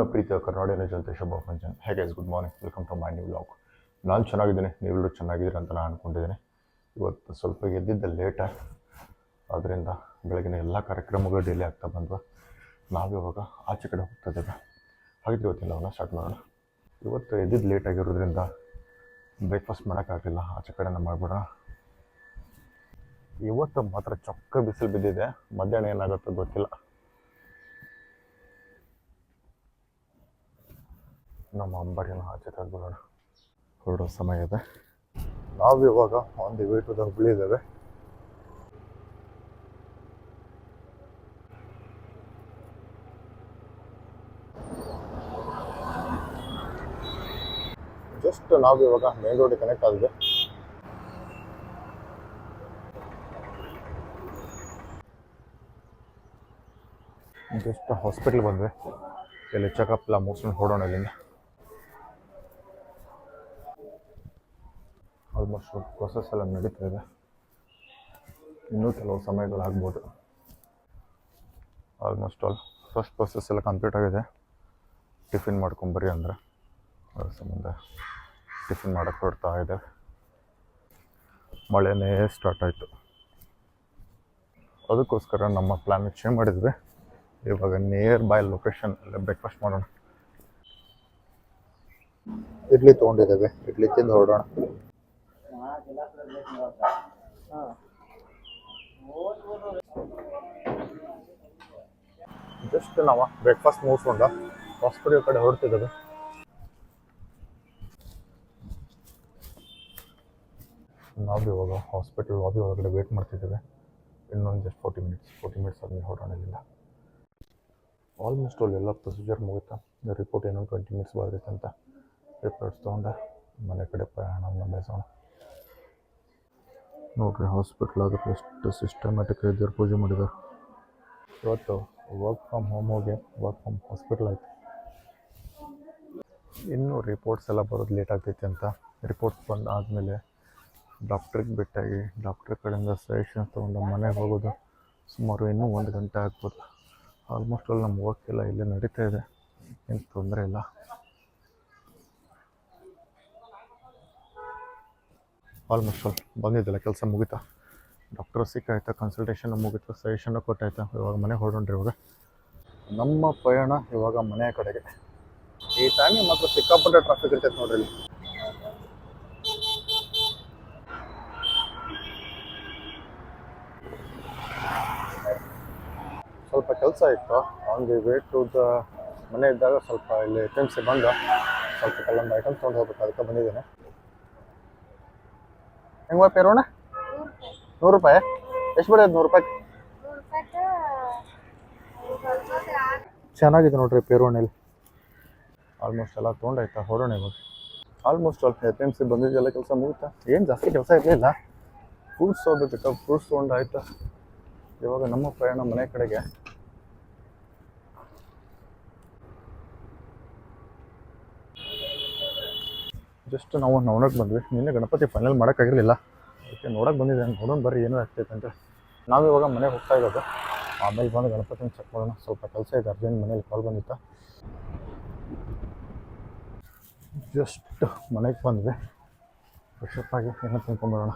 ನನ್ನ ಪ್ರೀತಿಯ ಕರ್ನಾಡಿನ ಜನತೆ, ಶುಭ ಫಂಕ್ಷನ್ ಹೇಗೆ good morning welcome to my new blog ನಾನು ಚೆನ್ನಾಗಿದ್ದೀನಿ, ನೀವೆಲ್ಲರೂ ಚೆನ್ನಾಗಿದ್ದೀರಿ ಅಂತ ನಾನು ಅಂದ್ಕೊಂಡಿದ್ದೀನಿ ಇವತ್ತು ಸ್ವಲ್ಪ ಗೆದ್ದಿದ್ದೆ ಲೇಟ ಆದ್ದರಿಂದ ಬೆಳಗಿನ ಎಲ್ಲ ಕಾರ್ಯಕ್ರಮಗಳು ಡಿಲೇ ಆಗ್ತಾ ಬಂದ್ವ. ನಾವು ಇವಾಗ ಆಚೆ ಕಡೆ ಹೋಗ್ತಾ ಇದ್ದೇವೆ. ಹಾಗಿದ್ರೆ ಇವತ್ತೆಲ್ಲವನ್ನ ಸ್ಟಾರ್ಟ್ ಮಾಡೋಣ. ಇವತ್ತು ಎದ್ದಿದ್ದು ಲೇಟ್ ಆಗಿರೋದ್ರಿಂದ ಬ್ರೇಕ್ಫಾಸ್ಟ್ ಮಾಡೋಕ್ಕಾಗಲಿಲ್ಲ ಆಚೆ ಕಡೆನ ಮಾಡಿಬಿಡೋಣ. ಇವತ್ತು ಮಾತ್ರ ಚೊಕ್ಕ ಬಿಸಿಲು ಬಿದ್ದಿದೆ. ಮಧ್ಯಾಹ್ನ ಏನಾಗುತ್ತೋ ಗೊತ್ತಿಲ್ಲ. ನಮ್ಮ ಅಂಬಾರಿನ ಆಚೆ ತೆಗೆದುಬಿಡೋಣ ಹೊರಡೋ ಸಮಯ ಇದೆ. ನಾವು ಇವಾಗ on the way to Hubli ಇದ್ದೇವೆ. ಜಸ್ಟ್ ನಾವು ಇವಾಗ ಮೇನ್ ರೋಡ್ ಕನೆಕ್ಟ್ ಆಗಿದೆ ಜಸ್ಟ್ ಹಾಸ್ಪಿಟ್ಲ್ ಬಂದ್ವಿ. ಇಲ್ಲಿ ಚೆಕಪ್ ಎಲ್ಲ ಮುಗಿಸ್ಕೊಂಡು ಹೊಡೋಣ ಇಲ್ಲಿಂದ. ಆಲ್ಮೋಸ್ಟ್ ಪ್ರೊಸೆಸ್ ಎಲ್ಲ ನಡೀತಾ ಇದೆ. ಇನ್ನೂ ಕೆಲವು ಸಮಯಗಳು ಆಗ್ಬೋದು. ಆಲ್ಮೋಸ್ಟ್ ಆಲ್ ಫಸ್ಟ್ ಪ್ರೊಸೆಸ್ ಎಲ್ಲ ಕಂಪ್ಲೀಟ್ ಆಗಿದೆ. ಟಿಫಿನ್ ಮಾಡ್ಕೊಂಬರಿ ಅಂದ್ರೆ. ಅದ್ರ ಸಂಬಂಧ ಟಿಫಿನ್ ಮಾಡೋಕ್ಕೆ ಹೊರಡ್ತಾ ಇದೆ. ಮಳೆನೇ ಸ್ಟಾರ್ಟ್ ಆಯಿತು. ಅದಕ್ಕೋಸ್ಕರ ನಮ್ಮ ಪ್ಲ್ಯಾನ್ ಚೇಂಜ್ ಮಾಡಿದ್ವಿ. ಇವಾಗ ನಿಯರ್ ಬೈ ಲೊಕೇಶನ್ ಅಲ್ಲೇ ಬ್ರೇಕ್ಫಾಸ್ಟ್ ಮಾಡೋಣ. ಇಡ್ಲಿ ತೊಗೊಂಡಿದ್ದೇವೆ. ಇಡ್ಲಿ ತಿಂದು ಹೊರಡೋಣ. ಜಸ್ಟ್ ನಾವು ಬ್ರೇಕ್ಫಾಸ್ಟ್ ಮುಗಿಸ್ಕೊಂಡ ಹಾಸ್ಪಿಟಲ್ ಕಡೆ ಹೊರಡ್ತಿದ್ದೆ ನಾವು ಇವಾಗ ಹಾಸ್ಪಿಟಲ್ ಲಾಬಿ ಒಳಗಡೆ ವೇಟ್ ಮಾಡ್ತಿದ್ದೇವೆ. ಇನ್ನೊಂದು just forty minutes forty minutes ಆದಮೇಲೆ ಹೊರಡೋಣ ಆಲ್ಮೋಸ್ಟ್ ಅಲ್ಲಿ ಎಲ್ಲ ಪ್ರೊಸೀಜರ್ ಮುಗಿತಾ ರಿಪೋರ್ಟ್ ಏನೋ ಟ್ವೆಂಟಿ ಮಿನಿಟ್ಸ್ ಬರುತ್ತೆ ಅಂತ ರಿಪೋರ್ಟ್ಸ್ ತೊಗೊಂಡೆ, ಮನೆ ಕಡೆ ಪ್ರಯಾಣವನ್ನು ಬೆಳೆಸೋಣ. ನೋಡ್ರಿ ಹಾಸ್ಪಿಟ್ಲ್ ಆದ್ರೆ ಎಷ್ಟು ಸಿಸ್ಟಮ್ಯಾಟಿಕ್ ದೇವ್ರ ಪೂಜೆ ಮಾಡಿದ್ದಾರೆ. ಇವತ್ತು ವರ್ಕ್ ಫ್ರಮ್ ಹೋಮ್ ಹೋಗಿ ವರ್ಕ್ ಫ್ರಮ್ ಹಾಸ್ಪಿಟ್ಲ್ ಆಯಿತು. ಇನ್ನೂ ರಿಪೋರ್ಟ್ಸ್ ಎಲ್ಲ ಬರೋದು ಲೇಟ್ ಆಗ್ತೈತೆ ಅಂತ. ರಿಪೋರ್ಟ್ಸ್ ಬಂದು ಆದಮೇಲೆ ಡಾಕ್ಟ್ರಿಗೆ ಬಿಟ್ಟಾಗಿ ಡಾಕ್ಟ್ರ್ ಕಡೆಯಿಂದ ಸಜೆಷನ್ಸ್ ತೊಗೊಂಡು ಮನೆಗೆ ಹೋಗೋದು ಸುಮಾರು ಇನ್ನೂ ಒಂದು ಗಂಟೆ ಆಗ್ಬೋದು. ಆಲ್ಮೋಸ್ಟ್ ಅಲ್ಲಿ ನಮ್ಮ ವರ್ಕ್ ಎಲ್ಲ ಇಲ್ಲೇ ನಡೀತಾ ಇದೆ. ಏನು ತೊಂದರೆ ಇಲ್ಲ. ಆಲ್ಮೋಸ್ಟ್ ಆಲ್ ಬಂದಿದ್ದಿಲ್ಲ, ಕೆಲಸ ಮುಗಿತಾ. ಡಾಕ್ಟರ್ ಸಿಕ್ಕಾಯ್ತಾ ಕನ್ಸಲ್ಟೇಷನ್ ಮುಗಿತು ಸಜೆಷನ್ ಕೊಟ್ಟಾಯ್ತಾ ಇವಾಗ ಮನೆ ಹೊರಡ್ರಿ ಇವಾಗ. ನಮ್ಮ ಪ್ರಯಾಣ ಇವಾಗ ಮನೆಯ ಕಡೆಗೆ. ಈ ಟೈಮಿಗೆ ಮಾತ್ರ ಸಿಕ್ಕಾಪಟ್ಟೆ ಟ್ರಾಫಿಕ್ ಇರ್ತೈತೆ ನೋಡ್ರಿ ಸ್ವಲ್ಪ ಕೆಲಸ ಇತ್ತು. On the way to the ಮನೆ ಇದ್ದಾಗ ಸ್ವಲ್ಪ ಇಲ್ಲಿ ಐಟಮ್ಸ್ ಬಂದು. ಸ್ವಲ್ಪ ಕೆಲವೊಂದು ಐಟಮ್ಸ್ ತೊಗೊಂಡು ಹೋಗ್ಬೇಕು, ಅದಕ್ಕೆ ಬಂದಿದ್ದೇನೆ. ಹೆಂಗೆ ಪೇರೋಣ ನೂರು ರೂಪಾಯಿ. ಎಷ್ಟು ಬರ್ತೈತೆ ನೂರು ರೂಪಾಯಿ ಚೆನ್ನಾಗಿದೆ ನೋಡ್ರಿ ಪೇರೋಣಲ್ಲಿ ಆಲ್ಮೋಸ್ಟ್ ಎಲ್ಲ ತೊಗೊಂಡಾಯ್ತಾ ಹೊರೋಣ ಇವಾಗ. ಆಲ್ಮೋಸ್ಟ್ ಆಲ್ ಎಂ ಸಿ ಬಂದಿದ್ದೆಲ್ಲ ಕೆಲಸ ಮುಗಿತಾ? ಏನು ಜಾಸ್ತಿ ಕೆಲಸ ಇರಲಿಲ್ಲ ಫ್ರೂಟ್ಸ್ ಹೋಗ್ಬೇಕಿತ್ತು ಫ್ರೂಟ್ಸ್ ತೊಗೊಂಡು ಇವಾಗ ನಮ್ಮ ಪ್ರಯಾಣ ಮನೆ ಕಡೆಗೆ. ಜಸ್ಟ್ ನಾವು ನೋಡೋಕೆ ಬಂದ್ವಿ. ನಿನ್ನೆ ಗಣಪತಿ ಫೈನಲ್ ಮಾಡೋಕ್ಕಾಗಿರಲಿಲ್ಲ. ಅದಕ್ಕೆ ನೋಡೋಕೆ ಬಂದಿದ್ದೆ. ನೋಡೋಣ ಬರ್ರಿ, ಏನೂ ಆಗ್ತೈತೆ ಅಂತ ನಾವು ಇವಾಗ ಮನೆಗೆ ಹೋಗ್ತಾ ಇರೋದು. ಆಮೇಲೆ ಬಂದು ಗಣಪತಿನ ಚೆಕ್ ಮಾಡೋಣ. ಸ್ವಲ್ಪ ಕೆಲಸ ಇದೆ ಅರ್ಜೆಂಟ್ ಮನೇಲಿ ಕಾಲ್ ಬಂದಿತ್ತು. ಜಸ್ಟ್ ಮನೆಗೆ ಬಂದ್ವಿ. ಫ್ರೆಶಪ್ ಆಗಿ ಏನೋ ತಿನ್ಕೊಂಬರೋಣ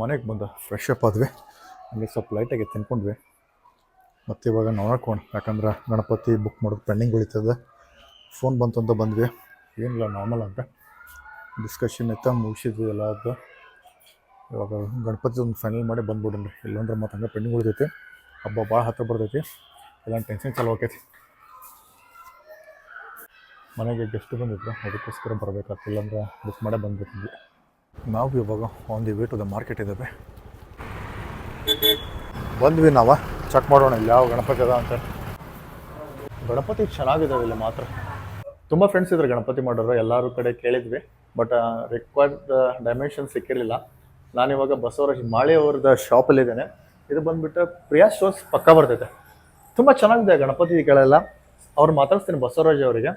ಮನೆಗೆ ಬಂದ ಫ್ರೆಶ್ ಅಪ್ ಆದ್ವಿ. ಹಂಗೆ ಸ್ವಲ್ಪ ಲೈಟಾಗಿ ತಿನ್ಕೊಂಡ್ವಿ. ಮತ್ತು ಇವಾಗ ನೋಡ್ಕೊಂಡು ಯಾಕಂದ್ರೆ ಗಣಪತಿ ಬುಕ್ ಮಾಡೋದು ಪೆಂಡಿಂಗ್ ಉಳಿತದೆ. ಫೋನ್ ಬಂತು ಅಂತ ಬಂದ್ವಿ. ಏನಿಲ್ಲ ನಾರ್ಮಲ್ ಅಂತ ಡಿಸ್ಕಷನ್ ಇತ್ತು, ಮುಗಿಸಿದ್ವಿ ಎಲ್ಲ ಅದು ಇವಾಗ ಗಣಪತಿ ಒಂದು ಫೈನಲ್ ಮಾಡಿ ಬಂದ್ಬಿಡೋಣ. ಇಲ್ಲಾಂದ್ರೆ ಮತ್ತು ಹಂಗೆ ಪೆಂಡಿಂಗ್ ಉಳಿತೈತಿ. ಹಬ್ಬ ಭಾಳ ಹತ್ರ ಬರ್ತೈತಿ. ಇಲ್ಲ ಟೆನ್ಷನ್ ಚಾಲು ಆಕೈತಿ. ಮನೆಗೆ ಗೆಸ್ಟ್ ಬಂದಿದ್ರು. ಅದಕ್ಕೋಸ್ಕರ ಬರಬೇಕಾಗ್ತಿಲ್ಲ ಅಂದ್ರೆ ಬುಕ್ ಮಾಡೇ ಬಂದ್ಬಿಟ್ಟಿದ್ವಿ. ನಾವು ಇವಾಗ ಆನ್ ದಿ ವೇ ಮಾರ್ಕೆಟ್ ಇದ್ದಾವೆ. ಬಂದ್ವಿ ನಾವು. ಚೆಕ್ ಮಾಡೋಣ ಇಲ್ಲಿ, ಯಾವ ಗಣಪತಿ ಅದ ಅಂತ. ಗಣಪತಿ ಚೆನ್ನಾಗಿದ್ದಾವೆ ಇಲ್ಲಿ ಮಾತ್ರ. ತುಂಬ ಫ್ರೆಂಡ್ಸ್ ಇದ್ದಾರೆ ಗಣಪತಿ ಮಾಡೋರು, ಎಲ್ಲರೂ ಕಡೆ ಕೇಳಿದ್ವಿ ಬಟ್ ರಿಕ್ವೈರ್ಡ್ ಡೈಮೆನ್ಷನ್ ಸಿಕ್ಕಿರಲಿಲ್ಲ. ನಾನಿವಾಗ ಬಸವರಾಜ್ ಮಾಳಿ ಅವ್ರದ್ದು ಶಾಪಲ್ಲಿದ್ದೇನೆ ಇದು ಬಂದುಬಿಟ್ಟು ಪ್ರಿಯಾ ಸ್ಟೋರ್ಸ್ ಪಕ್ಕ ಬರ್ತೈತೆ. ತುಂಬ ಚೆನ್ನಾಗಿದೆ ಗಣಪತಿಗಳೆಲ್ಲ ಅವ್ರು ಮಾತಾಡ್ತೀನಿ ಬಸವರಾಜ್ ಅವರಿಗೆ.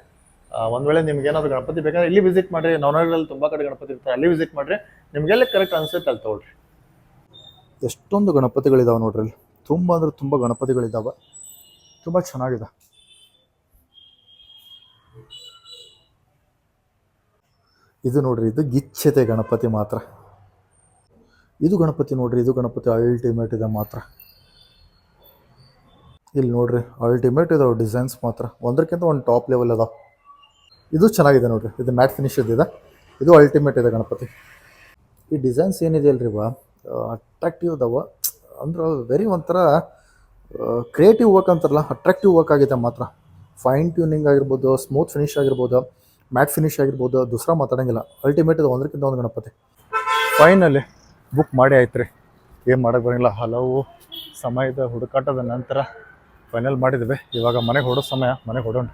ಒಂದು ವೇಳೆ ನಿಮ್ಗೆ ಏನಾದ್ರು ಗಣಪತಿ ಬೇಕಾದ್ರೆ ಇಲ್ಲಿ ವಿಸಿಟ್ ಮಾಡಿರಿ. ನವನಗರದಲ್ಲಿ ತುಂಬ ಕಡೆ ಗಣಪತಿ ಇರ್ತಾರೆ. ಅಲ್ಲಿ ವಿಸಿಟ್ ಮಾಡಿರಿ. ನಿಮಗೆಲ್ಲ ಕರೆಕ್ಟ್ ಅನ್ಸುತ್ತೆ ಅಲ್ಲಿ ತೊಗೊಳ್ರಿ. ಎಷ್ಟೊಂದು ಗಣಪತಿಗಳಿದಾವೆ ನೋಡ್ರಿ ತುಂಬ ಅಂದರೆ ತುಂಬ ಗಣಪತಿಗಳಿದ್ದಾವೆ ತುಂಬ ಚೆನ್ನಾಗಿದೆ. ಇದು ನೋಡ್ರಿ, ಇದು ಗಿಚ್ಚತೆ ಗಣಪತಿ ಮಾತ್ರ. ಇದು ಗಣಪತಿ ನೋಡ್ರಿ, ಇದು ಗಣಪತಿ ಅಲ್ಟಿಮೇಟ್ ಇದೆ ಮಾತ್ರ. ಇಲ್ಲಿ ನೋಡ್ರಿ ಅಲ್ಟಿಮೇಟ್ ಇದಾವೆ ಡಿಸೈನ್ಸ್ ಮಾತ್ರ. ಒಂದಕ್ಕಿಂತ ಒಂದು ಟಾಪ್ ಲೆವೆಲ್ ಅದಾವೆ. ಇದು ಚೆನ್ನಾಗಿದೆ ನೋಡ್ರಿ, ಇದು ಮ್ಯಾಟ್ ಫಿನಿಶ್ ಇದೆ ಇದು ಅಲ್ಟಿಮೇಟ್ ಇದೆ ಗಣಪತಿ. ಈ ಡಿಸೈನ್ಸ್ ಏನಿದೆ ಅಲ್ರಿ ಬಾ ಅಟ್ರಾಕ್ಟಿವ್ ಅದಾವ ಅಂದ್ರೆ ವೆರಿ ಒಂಥರ ಕ್ರಿಯೇಟಿವ್ ವರ್ಕ್ ಅಂತಾರಲ್ಲ ಅಟ್ರಾಕ್ಟಿವ್ ವರ್ಕ್ ಆಗಿದೆ ಮಾತ್ರ. ಫೈನ್ ಟ್ಯೂನಿಂಗ್ ಆಗಿರ್ಬೋದು ಸ್ಮೂತ್ ಫಿನಿಶ್ ಆಗಿರ್ಬೋದು ಮ್ಯಾಟ್ ಫಿನಿಶ್ ಆಗಿರ್ಬೋದು, ದೂಸರ ಮಾತಾಡೋಂಗಿಲ್ಲ. ಅಲ್ಟಿಮೇಟ್ ಒಂದಕ್ಕಿಂತ ಒಂದು ಗಣಪತಿ. ಫೈನಲ್ಲಿ ಬುಕ್ ಮಾಡಿ ಆಯ್ತು ರೀ ಏನು ಮಾಡೋಕ್ಕೆ ಬರೋಂಗಿಲ್ಲ. ಹಲವು ಸಮಯದ ಹುಡುಕಾಟದ ನಂತರ ಫೈನಲ್ ಮಾಡಿದ್ವಿ. ಇವಾಗ ಮನೆಗೆ ಹೊಡೋ ಸಮಯ, ಮನೆಗೆ ಹೊಡೋಣ.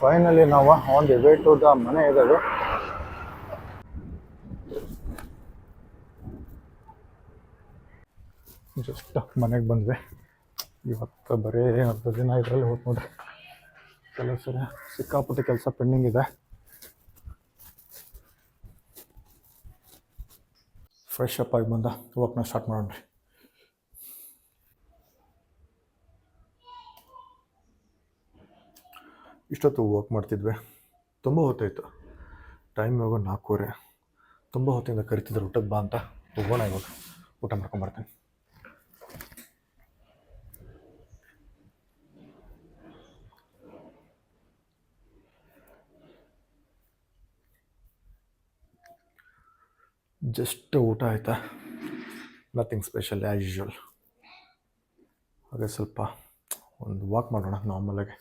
ಫೈನಲಿ ನಾವು on the way to the ಮನೆ ಇದ್ದಾವೆ. ಜಸ್ಟ್ ಮನೆಗೆ ಬಂದ್ವಿ. ಇವತ್ತು ಬರೀ ಅರ್ಧ ದಿನ ಇದರಲ್ಲಿ ಹೋಗಿ ನೋಡ್ರಿ. ಕೆಲಸ ಸಿಕ್ಕಾಪಟ್ಟೆ ಕೆಲಸ ಪೆಂಡಿಂಗ್ ಇದೆ. ಫ್ರೆಶ್ ಅಪ್ ಆಗಿ ಬಂದ. ವರ್ಕ್ನ ಸ್ಟಾರ್ಟ್ ಮಾಡೋಣ ಇಷ್ಟೊತ್ತು ವರ್ಕ್ ಮಾಡ್ತಿದ್ವಿ. ತುಂಬ ಹೊತ್ತಾಯಿತು. ಟೈಮ್ ಇವಾಗ ನಾಲ್ಕೂವರೆ. ತುಂಬ ಹೊತ್ತಿಂದ ಕರಿತಿದ್ರು ಊಟಕ್ಕೆ ಬಾ ಅಂತ. ಹೋಗೋಣ ಇವಾಗ. ಊಟ ಮಾಡ್ಕೊಂಬರ್ತೀನಿ ಜಸ್ಟ್ ಊಟ ಆಯಿತಾ? ನಥಿಂಗ್ ಸ್ಪೆಷಲ್ ಆ್ಯಸ್ ಯೂಶ್ವಲ್ ಹಾಗೆ ಸ್ವಲ್ಪ ಒಂದು ವಾಕ್ ಮಾಡೋಣ ನಾರ್ಮಲಾಗಿ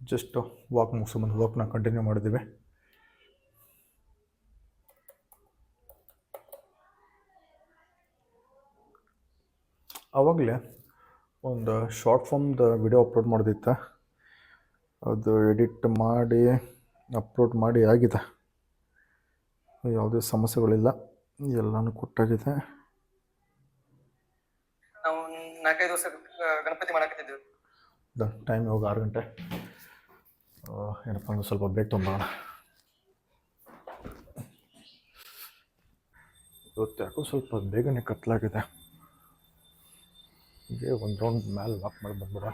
ಜಸ್ಟ್ ವಾಕ್ ಮುಗಿಸ್ಕೊಂಬಂದು ವಾಕ್ನ ಕಂಟಿನ್ಯೂ ಮಾಡಿದ್ದೀವಿ. ಆವಾಗಲೇ ಒಂದು ಶಾರ್ಟ್ ಫಾರ್ಮ್ದು ವಿಡಿಯೋ ಅಪ್ಲೋಡ್ ಮಾಡಿದಿತ್ತು. ಅದು ಎಡಿಟ್ ಮಾಡಿ ಅಪ್ಲೋಡ್ ಮಾಡಿ ಆಗಿದೆ. ಯಾವುದೇ ಸಮಸ್ಯೆಗಳಿಲ್ಲ. ಎಲ್ಲನೂ ಕೊಟ್ಟಾಗಿದೆ. ನಾವು ನಾಲ್ಕೈದು ವರ್ಷ ಗಣಪತಿ ಟೈಮ್ ಇವಾಗ ಆರು ಗಂಟೆ. ಏನಪ್ಪ ಅಂದ್ರೆ ಸ್ವಲ್ಪ ಬ್ರೇಕ್ ತೊಗೊಂಬೋಣ ಇವತ್ತು ಯಾಕೋ ಸ್ವಲ್ಪ ಬೇಗನೆ ಕತ್ಲಾಗಿದೆ. ಹೀಗೆ ಒಂದು ರೌಂಡ್ ಮೇಲೆ ವಾಕ್ ಮಾಡಿ ಬಂದ್ಬಿಡ.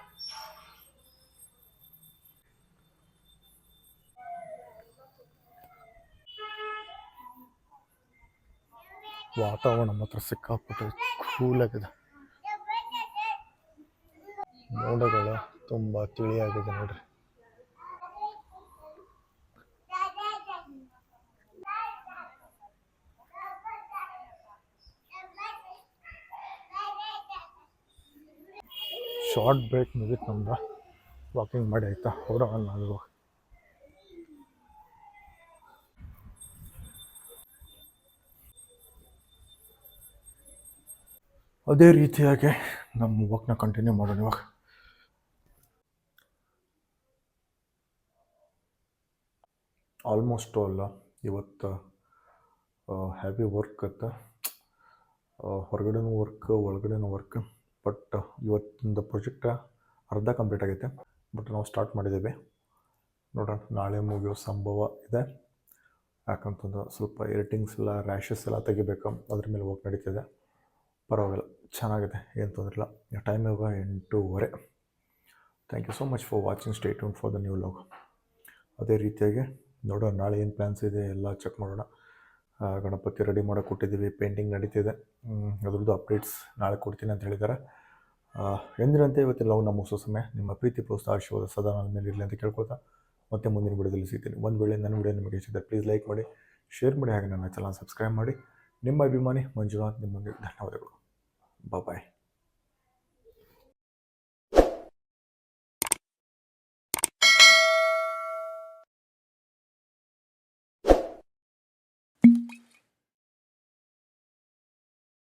ವಾತಾವರಣ ಮಾತ್ರ ಸಿಕ್ಕಾಪಟ್ಟೆ ಕೂಲಾಗಿದೆ ಮೋಡಗಳು ತುಂಬ ತಿಳಿಯಾಗಿದೆ ನೋಡ್ರಿ. ಶಾರ್ಟ್ ಬ್ರೇಕ್ ಮುಗೀತು ನಮ್ದು ವಾಕಿಂಗ್ ಮಾಡಿ ಆಯ್ತಾ? ಹೊರಗಲ್ಲ ಅದು ಅದೇ ರೀತಿಯಾಗಿ ನಮ್ಮ ವಾಕ್ನ ಕಂಟಿನ್ಯೂ ಮಾಡೋಣ ಇವಾಗ. ಆಲ್ಮೋಸ್ಟ್ ಅಲ್ಲ, ಇವತ್ತು ಹ್ಯಾವಿ ವರ್ಕ್ ಅತ್ತ ಹೊರಗಡೆನೂ ವರ್ಕ್ ಒಳಗಡೆನೂ ವರ್ಕ್ ಬಟ್ ಇವತ್ತಿಂದ ಪ್ರಾಜೆಕ್ಟ್ ಅರ್ಧ ಕಂಪ್ಲೀಟ್ ಆಗೈತೆ. ಬಟ್ ನಾವು ಸ್ಟಾರ್ಟ್ ಮಾಡಿದ್ದೇವೆ. ನೋಡೋಣ, ನಾಳೆ ಮುಗಿಯೋ ಸಂಭವ ಇದೆ. ಯಾಕಂತಂದ್ರೆ ಸ್ವಲ್ಪ ಏಟಿಂಗ್ಸ್ ಎಲ್ಲ ರ್ಯಾಷಸ್ ಎಲ್ಲ ತೆಗಿಬೇಕು. ಅದ್ರ ಮೇಲೆ ವರ್ಕ್ ನಡೀತಿದೆ. ಪರವಾಗಿಲ್ಲ, ಚೆನ್ನಾಗಿದೆ. ಏನು ತೊಂದರೆ ಇಲ್ಲ. ಟೈಮ್ ಇವಾಗ ಎಂಟೂವರೆ. Thank you so much for watching stay tuned for the new vlog ಅದೇ ರೀತಿಯಾಗಿ ನೋಡೋಣ, ನಾಳೆ ಏನು ಪ್ಲ್ಯಾನ್ಸ್ ಇದೆ ಎಲ್ಲ ಚೆಕ್ ಮಾಡೋಣ. ಗಣಪತಿ ರೆಡಿ ಮಾಡೋಕೆ ಕೊಟ್ಟಿದ್ದೀವಿ ಪೇಂಟಿಂಗ್ ನಡೀತಿದೆ ಅದ್ರದ್ದು ಅಪ್ಡೇಟ್ಸ್ ನಾಳೆ ಕೊಡ್ತೀನಿ ಅಂತ ಹೇಳಿದ್ದಾರೆ. ಎಂದಿನಂತೆ ಇವತ್ತೆಲ್ಲ ನಮ್ಮ ಹೊಸ ಸಮಯ. ನಿಮ್ಮ ಪ್ರೀತಿ ಪ್ರೋತ್ಸಾಹ, ಆಶೀರ್ವಾದ ಸದಾ ನನ್ನ ಮೇಲೆ ಇರಲಿ ಅಂತ ಕೇಳ್ಕೊಳ್ತಾ ಮತ್ತೆ ಮುಂದಿನ ವಿಡಿಯೋದಲ್ಲಿ ಸಿಗ್ತೀನಿ. ಒಂದು ವೇಳೆ ನನ್ನ ವಿಡಿಯೋ ನಿಮಗೆ ಇಷ್ಟ ಪ್ಲೀಸ್ ಲೈಕ್ ಮಾಡಿ ಶೇರ್ ಮಾಡಿ, ಹಾಗೆ ನನ್ನ ಚಾನಲ್ ಸಬ್ಸ್ಕ್ರೈಬ್ ಮಾಡಿ. ನಿಮ್ಮ ಅಭಿಮಾನಿ ಮಂಜುನಾಥ್, ನಿಮ್ಮೊಂದಿಗೆ ಧನ್ಯವಾದಗಳು. ಬಾಯ್